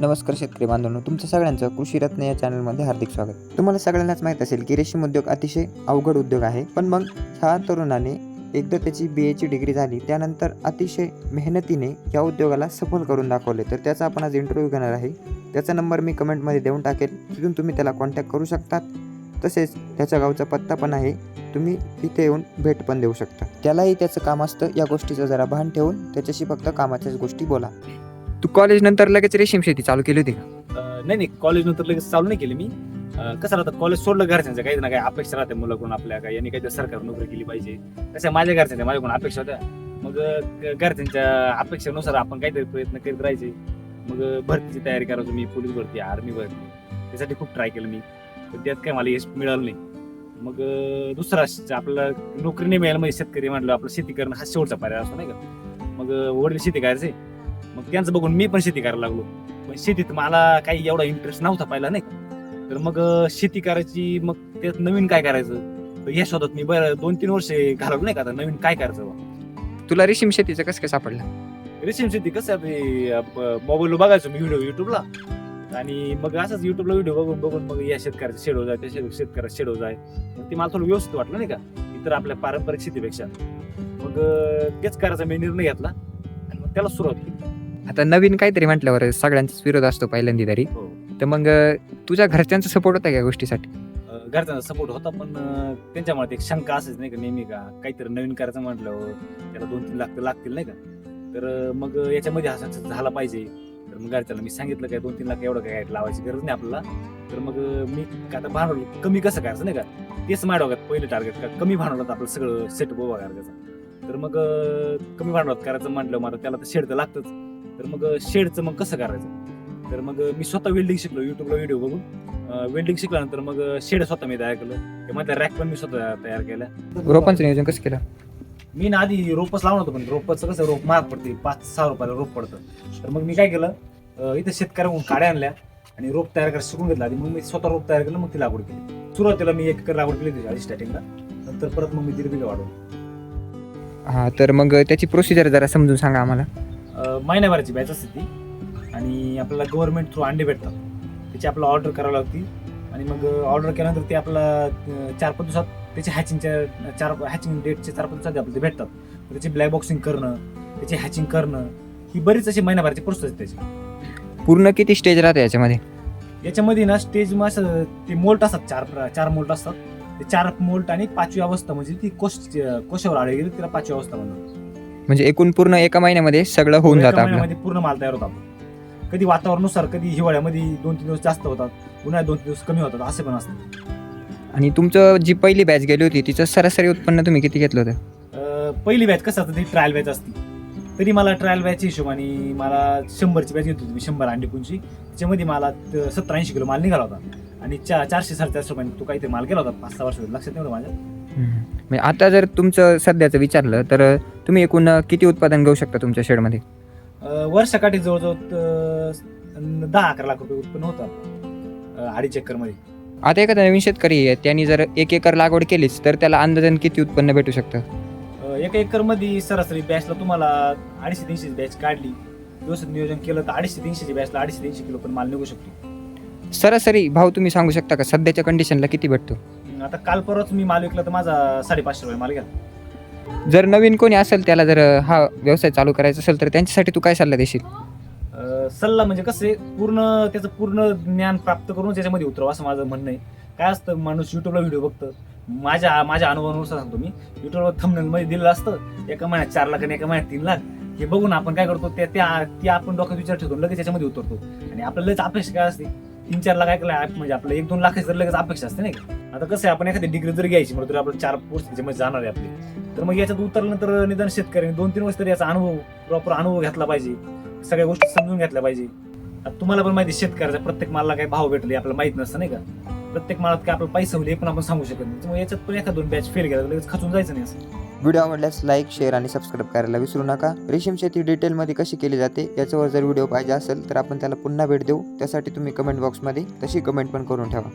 नमस्कार शेतकरी बांधवांनो तुमचं सगळ्यांचं कृषी रत्न या चॅनलमध्ये हार्दिक स्वागत. तुम्हाला सगळ्यांनाच माहीत असेल की रेशीम उद्योग अतिशय अवघड उद्योग आहे पण मग ह्या तरुणाने एकदा त्याची बी एची डिग्री झाली त्यानंतर अतिशय मेहनतीने या उद्योगाला सफल करून दाखवले. तर त्याचा आपण आज इंटरव्ह्यू घेणार आहे. त्याचा नंबर मी कमेंटमध्ये देऊन टाकेल. तिथून तुम्ही त्याला कॉन्टॅक्ट करू शकतात. तसेच त्याच्या गावचा पत्ता पण आहे. तुम्ही तिथे येऊन भेट पण देऊ शकता. त्यालाही त्याचं काम असतं या गोष्टीचं जरा भान ठेवून त्याच्याशी फक्त कामाच्याच गोष्टी बोला. तू कॉलेज नंतर लगेच रेशीम शेती चालू केली होती का? अं, नाही नाही. कॉलेज नंतर लगेच चालू नाही केली मी. अं, कसं राहतं कॉलेज सोडलं घरच्यांचं. काही ना काही अपेक्षा राहते मुलाकडून आपल्या. काही यांनी काही सरकारी नोकरी केली पाहिजे. तशा माझ्या घरच्यांच्या माझ्याकडून अपेक्षा होत्या. मग अं, घरच्यांच्या अपेक्षेनुसार आपण काहीतरी प्रयत्न करीत राहायचे. मग अं, भरतीची तयारी करायचो मी. पोलीस भरती आर्मी भरती. त्यासाठी खूप ट्राय केलं मी. पण त्यात काही मला यश मिळालं नाही. मग अं, दुसरा श- आपल्याला नोकरी नाही मिळालं. म्हणजे शेतकरी म्हटलं आपलं शेती करणं हा शेवटचा पर्याय असतो नाही का? मग अं, वडील शेती करायचे. मग त्यांचं बघून मी पण शेती करायला लागलो. पण शेतीत मला काही एवढा इंटरेस्ट नव्हता पहिला नाही का? तर मग शेती करायची मग त्यात नवीन काय करायचं? तर या शोधात मी बरं दोन तीन वर्ष घालवलं नाही का? आता नवीन काय करायचं बा. तुला रेशीम शेतीचं कसं काय सापडलं? रेशीम शेती कसं आहे मोबाईलवर बघायचो मी व्हिडिओ युट्यूबला आणि मग असंच युट्यूबला व्हिडिओ बघून बघून मग या शेतकऱ्याचं शेड आहे त्या शेत- शेतकऱ्याचं शेड होत आहे मग ते मला थोडं व्यवस्थित वाटलं नाही का? इतर आपल्या पारंपरिक शेतीपेक्षा. मग अं, तेच करायचा मी निर्णय घेतला. आणि मग त्याला सुरुवात केली. आता नवीन काहीतरी म्हटल्यावर सगळ्यांचाच विरोध असतो पहिल्यांदा तरी. हो. तर मग तुझ्या घरच्यांचा सपोर्ट होता का या गोष्टीसाठी? अं, घरच्यांचा सपोर्ट होता पण अं, त्यांच्या मनात एक शंका असेच नाही का नेहमी का? काहीतरी नवीन करायचं म्हटल्यावर त्याला दोन तीन लाख तर लागतील नाही का? तर अं, मग याच्यामध्ये हा सक्सेस झाला पाहिजे. तर मग घरच्याला मी सांगितलं काय दोन तीन लाख एवढं काय लावायची गरज नाही आपल्याला. तर मग अं, मी का आता भांडवल कमी कसं करायचं नाही का? तेच माझ्या डोक्यात पहिलं टार्गेट का? कमी भांडवलात आपलं सगळं सेट उभा करायचं. तर मग अं, कमी भांडवलात करायचं म्हटलं आता त्याला तर शेड तर लागतंच. तर मग शेडचं मग कसं करायचं? तर मग मी स्वतः वेल्डिंग शिकलो युट्यूबला व्हिडिओ बघून. वेल्डिंग शिकल्यानंतर मग शेड स्वतः मी तयार केलं. त्यामध्ये रॅक पण मी स्वतः तयार केल्या रोपांचं नियोजन कसं केलं? मी ना आधी रोपच लावलं होतं पण रोपचं कसं रोप महाग पडते. पाच सहा रुपयाला रोप पडतं. तर मग मी काय केलं इथं शेतकऱ्याकडून काड्या आणल्या आणि रोप तयार करायला शिकून घेतला. आधी मग मी स्वतः रोप तयार केलं मग ती लागवड केली. सुरुवातीला मी एक एकर लागवड केली होती आधी स्टार्टिंगला नंतर परत मग मी दीड बिघा वाढवलं. हा तर मग त्याची प्रोसिजर जरा समजून सांगा आम्हाला. महिन्याभराची बॅच असते ती. आणि आपल्याला गव्हर्नमेंट थ्रू अंडे भेटतात. त्याची आपल्याला ऑर्डर करावी लागती. आणि मग ऑर्डर केल्यानंतर ते आपला अं, चार पाच दिवसात त्याची हॅचिंगच्या चार हॅचिंग डेटचे चार पाच दिवसात आपल्याला भेटतात. त्याची ब्लॅक बॉक्सिंग करणं त्याची हॅचिंग करणं ही बरीच अशी महिन्याभराची प्रोसेस आहे त्याची. पूर्ण किती स्टेज राहते याच्यामध्ये? याच्यामध्ये ना स्टेज मग असं ते मोल्ट असतात चार चार मोल्ट असतात. ते चार मोल्ट आणि पाचवी अवस्था म्हणजे ती कोश कोशावर आली गेली तिला पाचवी अवस्था म्हणतात. म्हणजे एकूण पूर्ण एका महिन्यामध्ये सगळं होऊन एका जातं आपलं. महिन्यामध्ये पूर्ण माल तयार होतो आपला. कधी वातावरणानुसार कधी हिवाळ्यामध्ये दोन तीन दिवस जास्त होतात उन्हाळ्यात दोन तीन दिवस कमी होतात असे पण असतात. आणि तुमचं जी पहिली बॅच गेली होती तिचं सरासरी उत्पन्न तुम्ही किती घेतलं होतं? अं, पहिली बॅच कसं असतं ती ट्रायल बॅच असते. तरी मला ट्रायल बॅचच्या हिशोबाने मला शंभरची बॅच घेत होती मी शंभर अंडीपूंची त्याच्यामध्ये मला सत्तर ऐंशी किलो माल निघाला होता. आणि चा चारशे साडेचारशे रुपयाने तो काहीतरी माल गेला होता पाच सहा वर्ष लक्षात नाही होतं माझ्या. म्हणजे आता जर तुमचं सध्याचं विचारलं तर तुम्ही एकूण किती उत्पादन घेऊ शकता तुमच्या शेडमध्ये? वर्षाकाठी जवळजवळ अं, दहा अकरा लाख रुपये उत्पन्न होतं अडीच एकरमध्ये. आता एखादा नवीन शेतकरी आहे त्यांनी जर एक एकर लागवड केलीच तर त्याला अंदाजन किती उत्पन्न भेटू शकतं? एका एकरमध्ये सरासरी बॅचला तुम्हाला अडीचशे तीनशे बॅच काढली व्यवस्थित नियोजन केलं तर अडीचशे तीनशेची बॅचला अडीचशे तीनशे किलो पण माल निघू शकतो. सरासरी भाव तुम्ही सांगू शकता का? सध्याच्या कंडिशनला किती भेटतो? आता काल परवाच मी माल विकला तर माझा साडेपाचशे रुपये माल गेला. जर नवीन कोणी असेल त्याला जर हा व्यवसाय चालू करायचा असेल तर त्यांच्यासाठी तू काय सल्ला देशील? अं, सल्ला म्हणजे कसं आहे पूर्ण त्याचं पूर्ण ज्ञान प्राप्त करून त्याच्यामध्ये उतरव असं माझं म्हणणं आहे. काय असतं माणूस युट्यूबला व्हिडिओ बघतं. माझ्या माझ्या अनुभवानुसार सांगतो मी. युट्यूबवर थंबनेल मध्ये दिलेलं असतं एका महिन्यात चार लाख आणि एका महिन्यात तीन लाख. हे बघून आपण काय करतो त्या त्या ते आपण डोक्यात विचार ठेवतो लगेच त्याच्यामध्ये उतरतो. आणि आपल्याला लगेच अपेक्षा काय असते? तीन चार लाख ऐकलं म्हणजे आपलं. एक दोन लाखाची तर लगेच अपेक्षा असते नाही का? आता कसं आहे आपण एखादी डिग्री जर घ्यायची म्हणून तर आपण चार जे त्याच्यामध्ये जाणार आहे आपली. तर मग याच्यात उतरल्यानंतर निदान शेतकऱ्यांनी दोन तीन वर्ष तरी याचा अनुभव प्रॉपर अनुभव घेतला पाहिजे. सगळ्या गोष्टी समजून घेतल्या पाहिजे. तुम्हाला पण माहिती आहे, शेतकऱ्याचा प्रत्येक मालाला काही भाव भेटले आपल्याला माहीत नसतं नाही का? प्रत्येक मालात काय आपलं पैसे होईल हे पण आपण सांगू शकत नाही. याच्यात पण एखाद दोन बॅच फेल गेला लगेच खचून जायचं नाही असं. व्हिडिओ आवडल्यास लाईक शेअर आणि सबस्क्राईब करायला विसरू नका. रेशीम शेती डिटेलमध्ये कशी केली जाते याच्यावर जर व्हिडिओ पाहिजे असेल तर आपण त्याला पुन्हा भेट देऊ. त्यासाठी तुम्ही कमेंट बॉक्समध्ये तशी कमेंट पण करून ठेवा.